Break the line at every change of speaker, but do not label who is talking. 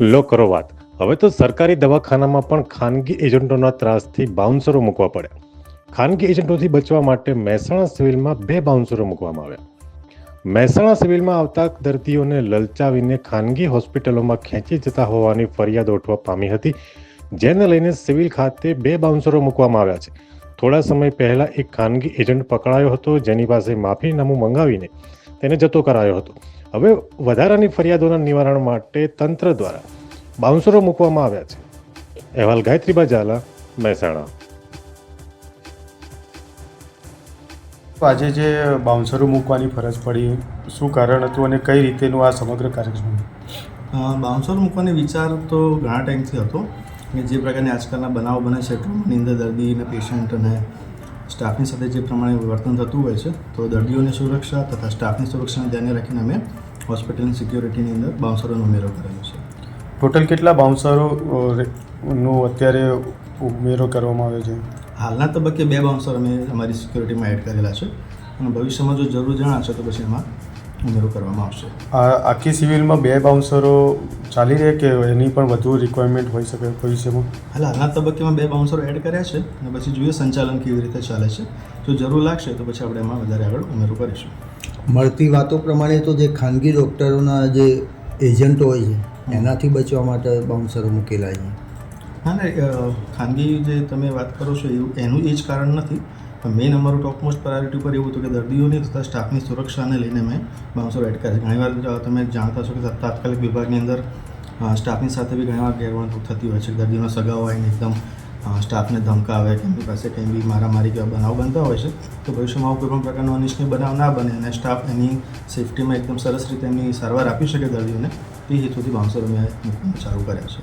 લો કરો વાત. હવે તો સરકારી દવાખાનામાં પણ ખાનગી એજન્ટોના ત્રાસથી બાઉન્સરો મૂકવા પડ્યા ખાનગી એજન્ટોથી બચવા માટે મહેસાણા સિવિલમાં બે બાઉન્સરો મૂકવામાં આવ્યા. મહેસાણા સિવિલમાં આવતા દર્દીઓને લલચાવીને ખાનગી હોસ્પિટલોમાં ખેંચી જતા હોવાની ફરિયાદ ઉઠવા પામી હતી, જેને લઈને સિવિલ ખાતે બે બાઉન્સરો મૂકવામાં આવ્યા છે. થોડા સમય પહેલાં એક ખાનગી એજન્ટ પકડાયો હતો, જેની પાસે માફીનામું મંગાવીને તેને જતો કરાયો હતો. હવે વધારાની ફરિયાદોના નિવારણ માટે તંત્ર દ્વારા બાઉન્સરો મૂકવામાં આવ્યા છે. અહેવાલ ગાયત્રી ઝાલા મહેસાણા.
આજે જે બાઉન્સરો મૂકવાની ફરજ પડી શું કારણ હતું અને કઈ રીતેનું આ સમગ્ર કાર્યક્રમ?
બાઉન્સર મૂકવાનો વિચાર તો ઘણા ટાઈમથી હતો. અને જે પ્રકારની આજકાલના બનાવ બને છે ટ્રોમાની અંદર દર્દી અને પેશન્ટ અને સ્ટાફની સાથે જે પ્રમાણે વર્તન થતું હોય છે તો દર્દીઓની સુરક્ષા તથા સ્ટાફની સુરક્ષાને ધ્યાને રાખીને અમે હોસ્પિટલની સિક્યોરિટીની અંદર બાઉન્સરોનો ઉમેરો કરેલો છે.
ટોટલ કેટલા બાઉન્સરો નો અત્યારે ઉમેરો કરવામાં આવ્યો છે?
હાલના તબક્કે બે બાઉન્સર અમે અમારી સિક્યોરિટીમાં એડ કરેલા છે અને ભવિષ્યમાં જો જરૂર જણાશે તો પછી એમાં ઉમેરો કરવામાં આવશે.
આ આખી સિવિલમાં બે બાઉન્સરો ચાલી રહે કે એની પણ વધુ રિક્વાયરમેન્ટ હોઈ શકે ભવિષ્યમાં
હાલ હાલના તબક્કેમાં બે બાઉન્સરો એડ કર્યા છે અને પછી જોઈએ સંચાલન કેવી રીતે ચાલે છે. જો જરૂર લાગશે તો પછી આપણે એમાં વધારે આગળ ઉમેરો કરીશું.
મળતી વાતો પ્રમાણે તો જે ખાનગી ડૉક્ટરોના જે એજન્ટો હોય છે, એનાથી બચવા માટે બાઉન્સરો મૂકેલા છે.
હા ને ખાનગી જે તમે વાત કરો છો, એવું એનું એ જ કારણ નથી. પણ મેઇન અમારું ટોપમોસ્ટ પ્રાયોરિટી પર એવું હતું કે દર્દીઓની તથા સ્ટાફની સુરક્ષાને લઈને મેં બાઉન્સરો એડ કર્યા છે. ઘણીવાર તમે જાણતા છો કે તાત્કાલિક વિભાગની અંદર સ્ટાફની સાથે બી ઘણીવાર ગેરવર્તણૂક થતી હોય છે દર્દીઓનો સગા હોય એકદમ સ્ટાફને ધમકાવે કે એમની પાસે કંઈ બી મારામારી કે બનાવ બનતા હોય છે, તો ભવિષ્યમાં આવું કોઈ પણ પ્રકારનો અનિચ્છનીય બનાવ ના બને અને સ્ટાફ એની સેફટીમાં એકદમ સરસ રીતે એમની સારવાર આપી શકે દર્દીઓને, તે હેતુથી બાઉન્સરો મેં મૂકવાનું ચાલુ કર્યા છે.